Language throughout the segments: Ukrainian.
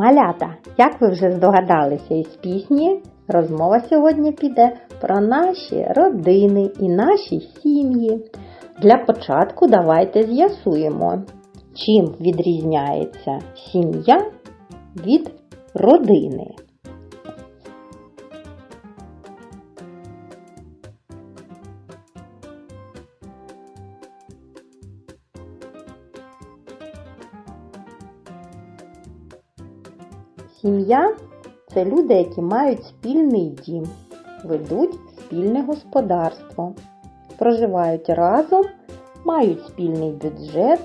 Малята, як ви вже здогадалися із пісні, розмова сьогодні піде про наші родини і наші сім'ї. Для початку давайте з'ясуємо, чим відрізняється сім'я від родини. Сім'я це люди, які мають спільний дім, ведуть спільне господарство, проживають разом, мають спільний бюджет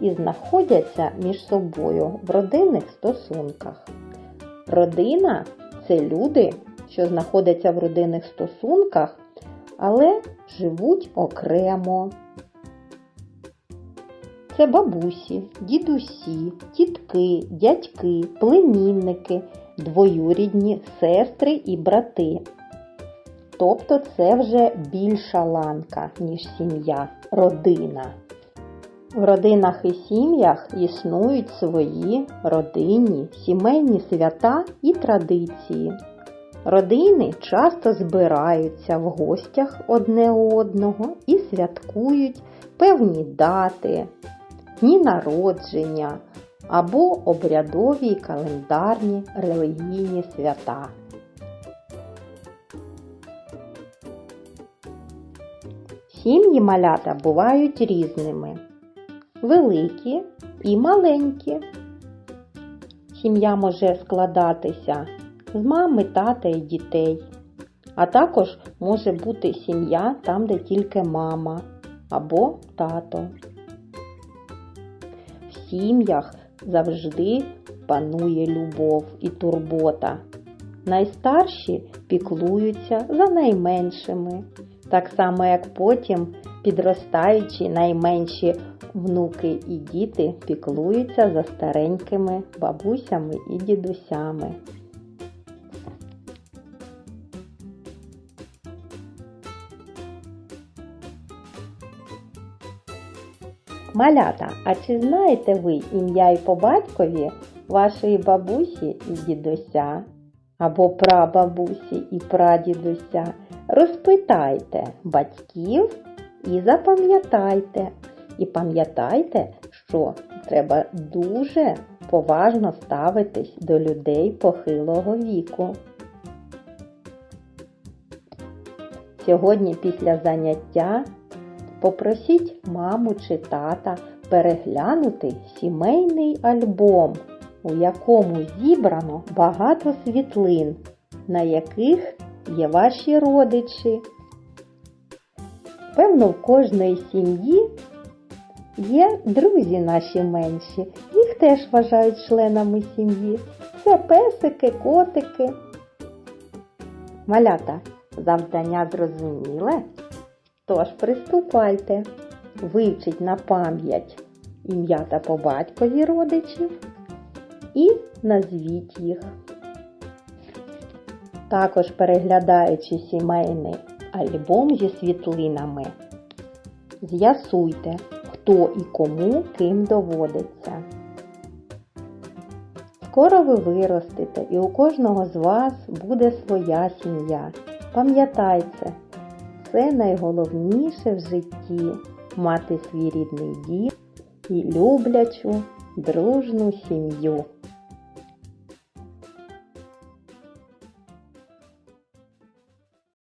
і знаходяться між собою в родинних стосунках. Родина це люди, що знаходяться в родинних стосунках, але живуть окремо. Це бабусі, дідусі, тітки, дядьки, племінники, двоюрідні сестри і брати. Тобто це вже більша ланка, ніж сім'я, родина. В родинах і сім'ях існують свої родинні, сімейні свята і традиції. Родини часто збираються в гостях одне одного і святкують певні дати, дні народження або обрядові календарні релігійні свята. Сім'ї малята бувають різними, великі і маленькі. Сім'я може складатися з мами, тата і дітей, а також може бути сім'я там, де тільки мама або тато. Сім'ях завжди панує любов і турбота. Найстарші піклуються за найменшими, так само як потім підростаючі найменші внуки і діти піклуються за старенькими бабусями і дідусями. Малята, а чи знаєте ви ім'я і по батькові вашої бабусі і дідуся? Або прабабусі і прадідуся? Розпитайте батьків і запам'ятайте. І пам'ятайте, що треба дуже поважно ставитись до людей похилого віку. Сьогодні після заняття Попросіть маму чи тата переглянути сімейний альбом, у якому зібрано багато світлин, на яких є ваші родичі. Певно, в кожної сім'ї є друзі наші менші. Їх теж вважають членами сім'ї. Це песики, котики. Малята, завдання зрозуміле? Тож приступайте, вивчіть на пам'ять ім'я та по батькові родичів і назвіть їх. Також переглядаючи сімейний альбом зі світлинами, з'ясуйте, хто і кому ким доводиться. Скоро ви виростете і у кожного з вас буде своя сім'я. Пам'ятайте, це найголовніше в житті мати свій рідний дім і люблячу, дружну сім'ю.